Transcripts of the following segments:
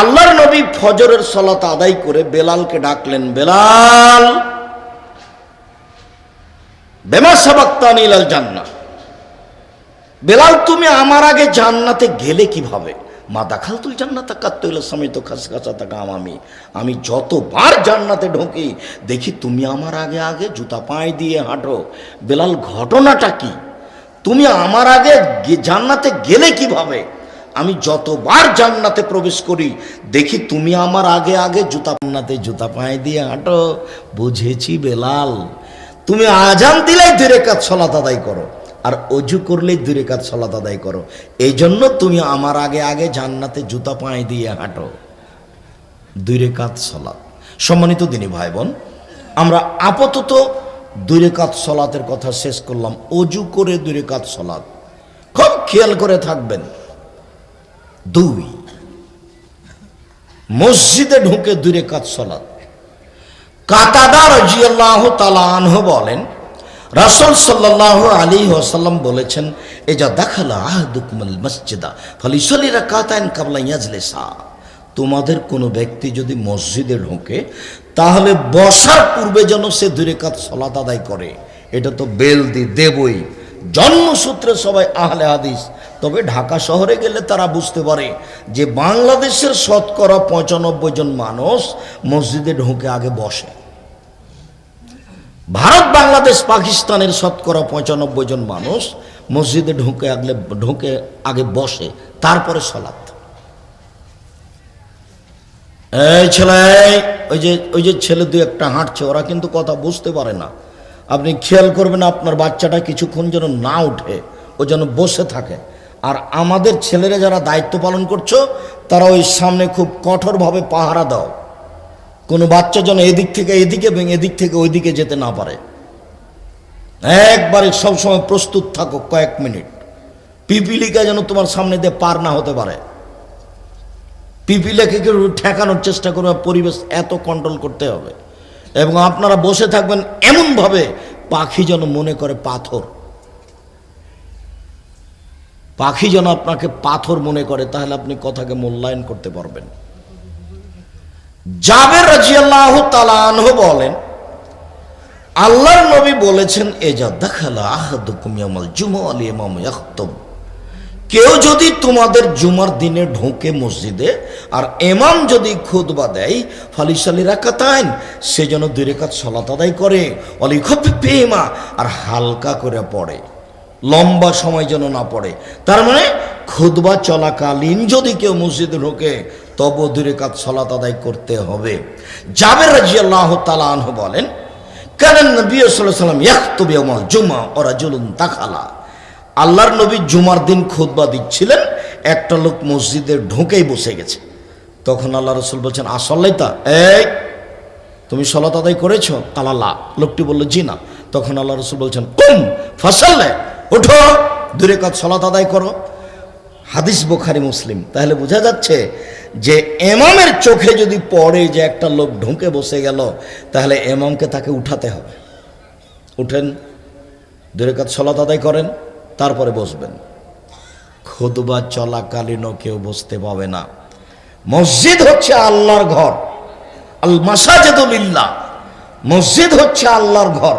আল্লাহর নবী ফজরের সলাত আদায় করে বেলালকে ডাকলেন, বেলাল, বেমা সাবাক্তানিল আল জান্নাহ। বেলাল, তুমি আমার আগে জান্নাতে গেলে কীভাবে? মা দাখাল তুই জান্নাত কাত্তইল তো খাস খাসা থাকা আমি আমি যতবার জান্নাতে ঢোকি, দেখি তুমি আমার আগে আগে জুতা পায়ে দিয়ে হাঁটো। বেলাল, ঘটনাটা কি? তুমি আমার আগে জান্নাতে গেলে কীভাবে? আমি যতবার জান্নাতে প্রবেশ করি, দেখি তুমি আমার আগে আগে জুতা পান্নাতে জুতা পায়ে দিয়ে হাঁটো। বুঝেছি বেলাল। তুমি আজান দিলেই দূরে কাজ সলাত আদায় করো, আর অজু করলেই দূরে কাজ সলাত আদায় করো। এই জন্য তুমি আমার আগে আগে জান্নাতে জুতা পায়ে দিয়ে হাঁটো। দূরে কাজ সলাত। সম্মানিত দিনী ভাই বোন আমরা আপাতত দূরে কাজ সলাতের কথা শেষ করলাম। অজু করে দূরে কাজ সলাত। খুব খেয়াল করে থাকবেন। দুই। মসজিদে ঢুকে দূরে কাজ সলাত কাতাদা রাজিয়াল্লাহ তালা আনহ বলেন, রাসুল সাল্লাল্লাহু আলাইহি ওয়াসাল্লাম বলেছেন, এজা দাখালা আহাদুকুমুল মসজিদা, ফালিসাল্লি রাকাতাইন কাবলা ইয়াজলিসা। তোমাদের কোনো ব্যক্তি যদি মসজিদে ঢোকে, তাহলে বসার পূর্বে যেন সে দূরে কাজ সলাত আদায় করে। এটা তো বেলদি দেবই। জন্মসূত্রে সবাই আহলে হাদিস। তবে ঢাকা শহরে গেলে তারা বুঝতে পারে যে বাংলাদেশের শতকরা পঁচানব্বই জন মানুষ মসজিদে ঢুকে আগে বসে। ভারত, বাংলাদেশ, পাকিস্তানের শতকরা পঁচানব্বই জন মানুষ মসজিদে ঢুকে আগলে ঢুকে আগে বসে, তারপরে সলাৎ এই ছেলে, ওই যে ওই যে ছেলে দুই একটা হাঁটছে, ওরা কিন্তু কথা বুঝতে পারে না। আপনি খেয়াল করবেন আপনার বাচ্চাটা কিছুক্ষণ যেন না উঠে, ও যেন বসে থাকে। আর আমাদের ছেলেরা যারা দায়িত্ব পালন করছ, তারা ওই সামনে খুব কঠোরভাবে পাহারা দাও। কোনো বাচ্চা যেন এদিক থেকে এদিকে এবং এদিক থেকে ওইদিকে যেতে না পারে। একবারে সবসময় প্রস্তুত থাকো কয়েক মিনিট। পিপিলিকা যেন তোমার সামনে দিয়ে পার না হতে পারে। পিপিলাকে কেউ ঠেকানোর চেষ্টা করবে, পরিবেশ এত কন্ট্রোল করতে হবে। এবং আপনারা বসে থাকবেন এমনভাবে, পাখি যেন মনে করে পাথর। পাখি যেন আপনাকে পাথর মনে করে, তাহলে আপনি কথাকে মূল্যায়ন করতে পারবেন। জাবের রাজিয়াল্লাহ তালানহ বলেন, আল্লাহর নবী বলেছেন, এজা দেখালা আহাদুকুম ইয়ামাল জুমা আলী ইমাম ইয়াখতুব। কেউ যদি তোমাদের জুমার দিনে ঢোকে মসজিদে, আর এমাম যদি খুদবা দেয়, ফালিসালি রাকাতাইন, সে যেন দুই রেখাত সলাত আদায় করে অলি খপি পেমা আর হালকা করে পড়ে। লম্বা সময় যেন না পড়ে। তার মানে খুদবা চলাকালীন যদি কেউ মসজিদে ঢোকে তবু দুই রেখাত সলাত আদায় করতে হবে। জাবের তালা আনহু বলেন সাল্লাম ইয়াখতুবি আমাল জুমা ওরা জুলুন তাখালা আল্লাহর নবী জুমার দিন খুদবা দিচ্ছিলেন, একটা লোক মসজিদে ঢুকেই বসে গেছে। তখন আল্লাহ রসুল বলছেন আসল্লাই তা এই, তুমি সলাত আদায় করেছ? তালাল্লা লোকটি বলল, জি না। তখন আল্লাহ রসুল বলছেন, কুম, ফসল্লে। উঠো, দূরে কাজ সলাত আদায় করো। হাদিস বোখারি, মুসলিম। তাহলে বোঝা যাচ্ছে যে এমামের চোখে যদি পড়ে যে একটা লোক ঢুকে বসে গেল, তাহলে এমামকে তাকে উঠাতে হবে। উঠেন, দূরে কাজ সলাত আদায় করেন, তারপরে বসবেন। খুদবা চলাকালীনও কেউ বসতে পাবে না। মসজিদ হচ্ছে আল্লাহর ঘর। আল মাসাজেদুলিল্লাহ মসজিদ হচ্ছে আল্লাহর ঘর।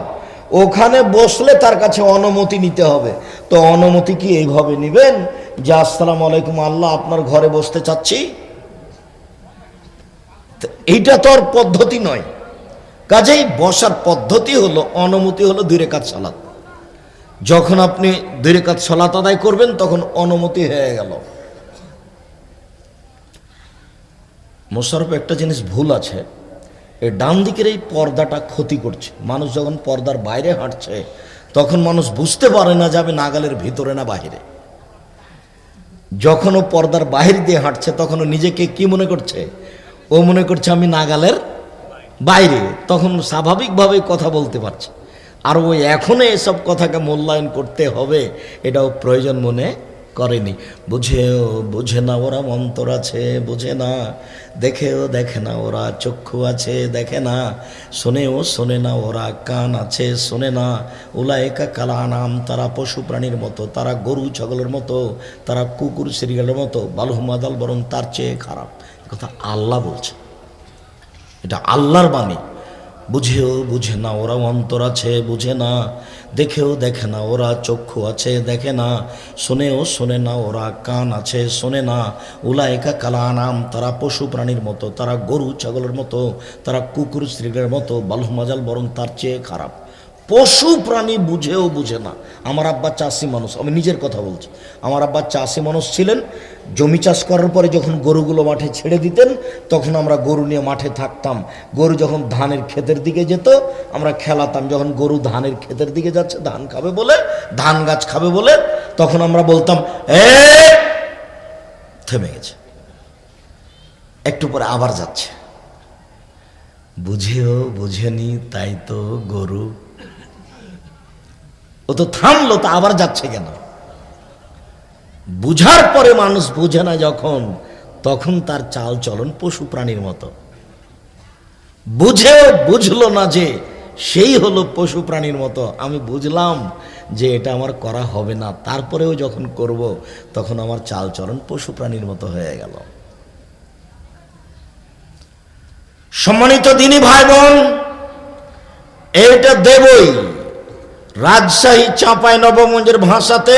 ওখানে বসলে তার কাছে অনুমতি নিতে হবে। তো অনুমতি কি এইভাবে নেবেন যে, আসসালাম আলাইকুম আল্লাহ, আপনার ঘরে বসতে চাচ্ছি এইটা তো আর পদ্ধতি নয়। কাজেই বসার পদ্ধতি হলো, অনুমতি হলো দুই রেখাত সালাত। যখন আপনি দুই রেখাত সলাত আদায় করবেন, তখন অনুমতি হয়ে গেল। মোশারফ, একটা জিনিস ভুল আছে। এই ডান দিকের এই পর্দাটা ক্ষতি করছে। মানুষ যখন পর্দার বাইরে হাঁটছে, তখন মানুষ বুঝতে পারে না যাবে নাগালের ভিতরে না বাহিরে। যখন ও পর্দার বাহির দিয়ে হাঁটছে, তখন ও নিজেকে কি মনে করছে? ও মনে করছে, আমি নাগালের বাইরে। তখন স্বাভাবিকভাবে কথা বলতে পারছে। আর ওই এখনও এসব কথাকে মূল্যায়ন করতে হবে, এটাও প্রয়োজন মনে করেনি। বুঝেও বুঝে না ওরা মন্তর আছে, বুঝে না। দেখেও দেখে না ওরা চক্ষু আছে, দেখে না। শোনেও শোনে না ওরা কান আছে, শোনে না। উলায়কা কালা নাম তারা পশু প্রাণীর মতো, তারা গরু ছাগলের মতো, তারা কুকুর সিরিয়ালের মতো বালুহমাদাল বরং তার চেয়ে খারাপ। কথা আল্লাহ বলছে। এটা আল্লাহর বাণী। বুঝেও বুঝে না ওরা অন্তর আছে, বুঝে না। দেখেও দেখে না, ওরা চক্ষু আছে, দেখে না। শোনেও শোনে না, ওরা কান আছে, শোনে না। উলায়কা কালা নাম তারা পশু প্রাণীর মতো, তারা গরু, ছাগলের মতো, তারা কুকুর, স্ত্রীদের মতো বালু মাজাল বরং তার চেয়ে খারাপ। পশু প্রাণী বুঝেও বুঝে না। আমার আব্বা চাষি মানুষ, আমি নিজের কথা বলছি। আমার আব্বা চাষি মানুষ ছিলেন, জমি চাষ করার পরে যখন গরুগুলো মাঠে ছেড়ে দিতেন, তখন আমরা গরু নিয়ে মাঠে থাকতাম। গরু যখন ধানের ক্ষেতের দিকে যেত, আমরা খেলাতাম। যখন গরু ধানের ক্ষেতের দিকে যাচ্ছে, ধান খাবে বলে, ধান গাছ খাবে বলে, তখন আমরা বলতাম এ থেমে গেছে। একটু পরে আবার যাচ্ছে। বুঝেও বুঝেনি, তাই তো গরু ও তো থামলো, তো আবার যাচ্ছে কেন? বুঝার পরে মানুষ বুঝে না যখন, তখন তার চাল চলন পশু প্রাণীর মতো। বুঝেও বুঝলো না যে সেই হলো পশু প্রাণীর মতো। আমি বুঝলাম যে এটা আমার করা হবে না। তারপরেও যখন করব, তখন আমার চাল চলন পশু প্রাণীর মতো হয়ে গেল। সম্মানিত দিনী ভাই বোন এটা দেবই। রাজশাহী চাঁপাই নবমঞ্জের ভাষাতে,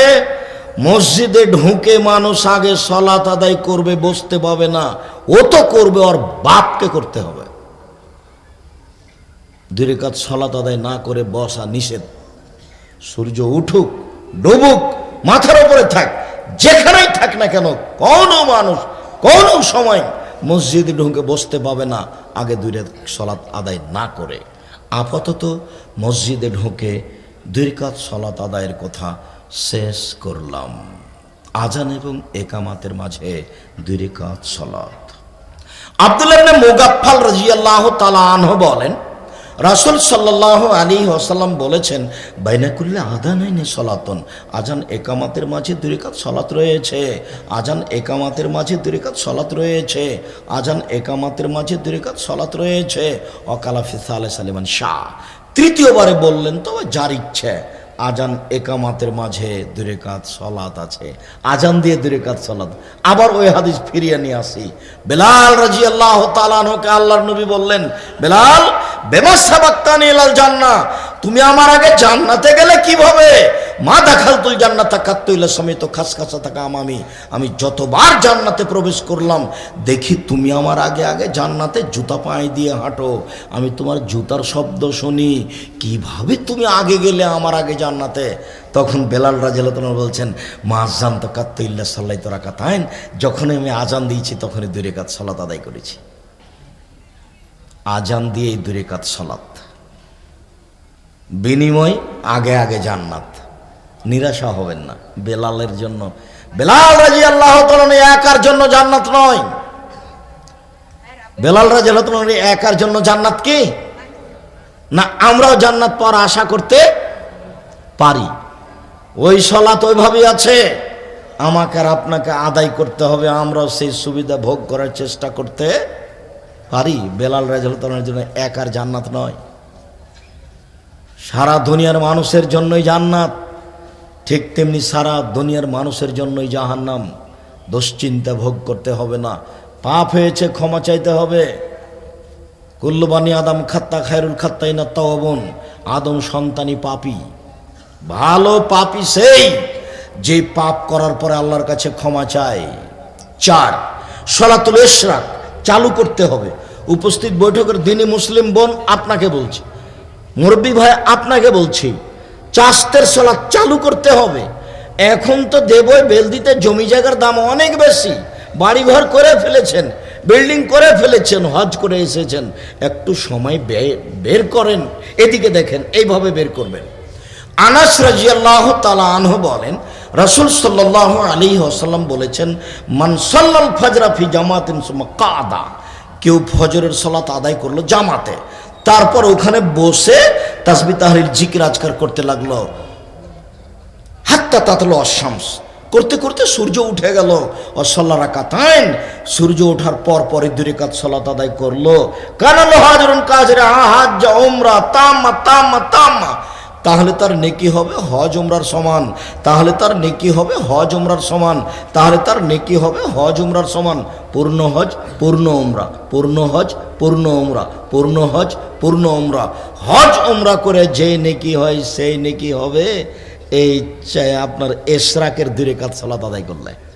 মসজিদে ঢুকে মানুষ আগে সলাত আদায় করবে, বসতে পাবে না। ও তো করবে, ওর বাপকে করতে হবে। দুই কাজ সলাত আদায় না করে বসা নিষেধ। সূর্য উঠুক, ডুবুক, মাথার উপরে থাক, যেখানেই থাক না কেন, কোনো মানুষ, কোনো সময় মসজিদে ঢুকে বসতে পাবে না, আগে দুই রেত সলাত আদায় না করে। আপাতত মসজিদে ঢুকে দুই কাজ সলাত আদায়ের কথা শেষ করলাম। আজান এবং একামাতের মাঝে দুই কাজ সলাত আব্দুল্লাহ মুগাফাল রাজিয়াল্লাহ তালা আনহ বলেন রাসুল সাল্লাহ আলী ওসাল্লাম বলেছেন বাইনা করলে বাইনাকুল্লা আদানাইনে সলাতন। আজান একামাতের মাঝে দুরিকাত সলাত রয়েছে। আজান একামাতের মাঝে দুরিকাত সলাত রয়েছে। আজান একামাতের মাঝে দুরিকাত সলাত রয়েছে। অকালাফি সালে সালিমান শাহ। তৃতীয়বারে বললেন, তবে যার ইচ্ছে আজান একামাতের মাঝে দুরেকাত সলাত আছে। আজান দিয়ে দুরেকাত সলাত। আবার ওই হাদিস ফিরিয়ে নিয়ে আসি। বেলাল রাজি আল্লাহ তালানহকে আল্লাহর নবী বললেন, বেলাল বেমাসাবাক্তানি লাল জান্না তুমি আমার আগে জান্নাতে গেলে কীভাবে? মা দেখাল তুই জান্নাতা কাত্তইলা সমেত খাস খাসা থাকা আমি। আমি যতবার জান্নাতে প্রবেশ করলাম, দেখি তুমি আমার আগে আগে জান্নাতে জুতা পায়ে দিয়ে হাঁটো। আমি তোমার জুতার শব্দ শুনি, কীভাবে তুমি আগে গেলে আমার আগে জান্নাতে? তখন বেলাল রাজেল তোমার বলছেন, মা আজান তো কাত্তইল্লা সাল্লাই তোরা কাতায়ন যখনই আমি আজান দিয়েছি, তখনই দূরে কাত সলাত আদায় করেছি। আজান দিয়েই দূরে কাত সলাত বিনিময়, আগে আগে জান্নাত। নিরাশা হবেন না। বেলালের জন্য, বেলাল রাজি আল্লাহ একার জন্য জান্নাত নয়। বেলাল রাজি আল্লাহ একার জন্য জান্নাত কি? না, আমরাও জান্নাত পাওয়ার আশা করতে পারি। ওই সলাত ওইভাবেই আছে। আমাকে আর আপনাকে আদায় করতে হবে। আমরাও সেই সুবিধা ভোগ করার চেষ্টা করতে পারি, বেলাল রাজাল জন্য এক আর জান্নাত নয়। সারা দুনিয়ার মানুষের জন্যই জান্নাত, ঠিক তেমনি সারা দুনিয়ার মানুষের জন্যই জাহান্নাম। দুশ্চিন্তা ভোগ করতে হবে না। পাপ হয়েছে, ক্ষমা চাইতে হবে। কুল্লবানি আদম খাত্তা খায়রুল খাত্তাই না তবন আদম সন্তানই পাপি। ভালো পাপি সেই, যে পাপ করার পরে আল্লাহর কাছে ক্ষমা চায়। চার, সলাতুল ইশরাক। চালু করতে হবে। উপস্থিত বৈঠকের দিনী মুসলিম বোন আপনাকে বলছি, মুরব্বী ভাই আপনাকে বলছি চাস্তের সলাৎ চালু করতে হবে। এখন তো দেবই বেলদিতে জমি জায়গার দাম অনেক বেশি। বাড়িঘর করে ফেলেছেন, বিল্ডিং করে ফেলেছেন, হজ করে এসেছেন। একটু সময় বের করেন, এদিকে দেখেন, এইভাবে বের করবেন। আনাস রাজিয়াল্লাহ তালা আনহু বলেন, রসুল সাল্লাহ আলী আসাল্লাম বলেছেন মানসাল্লাল ফজরা ফি জামাতিন কাদা। কেউ ফজরের সলাত আদায় করল জামাতে। তারপর ওখানে বসে তাসবি তাহরির জিকির আজকার করতে লাগল। হাত্তা তাতলো অশামস করতে করতে সূর্য উঠে গেল। অসল্লা রাকাতাইন। সূর্য ওঠার পর পরে দুই কাজ সলাত আদায় করল। কানালো হাজরুন কাজরে হাজ ওমরা তামা তামা তাম্মা। তাহলে তার নেকি হবে হজ উমরার সমান। তাহলে তার নেকি হবে হজ উমরার সমান। তাহলে তার নেকি হবে হজ উমরার সমান। পূর্ণ হজ, পূর্ণ উমরা। পূর্ণ হজ, পূর্ণ উমরা। পূর্ণ হজ, পূর্ণ উমরা। হজ উমরা করে যে নেকি হয় সেই নেকি হবে এই চাই আপনার এশরাকের দূরে কাজ সালাত আদায় করলে।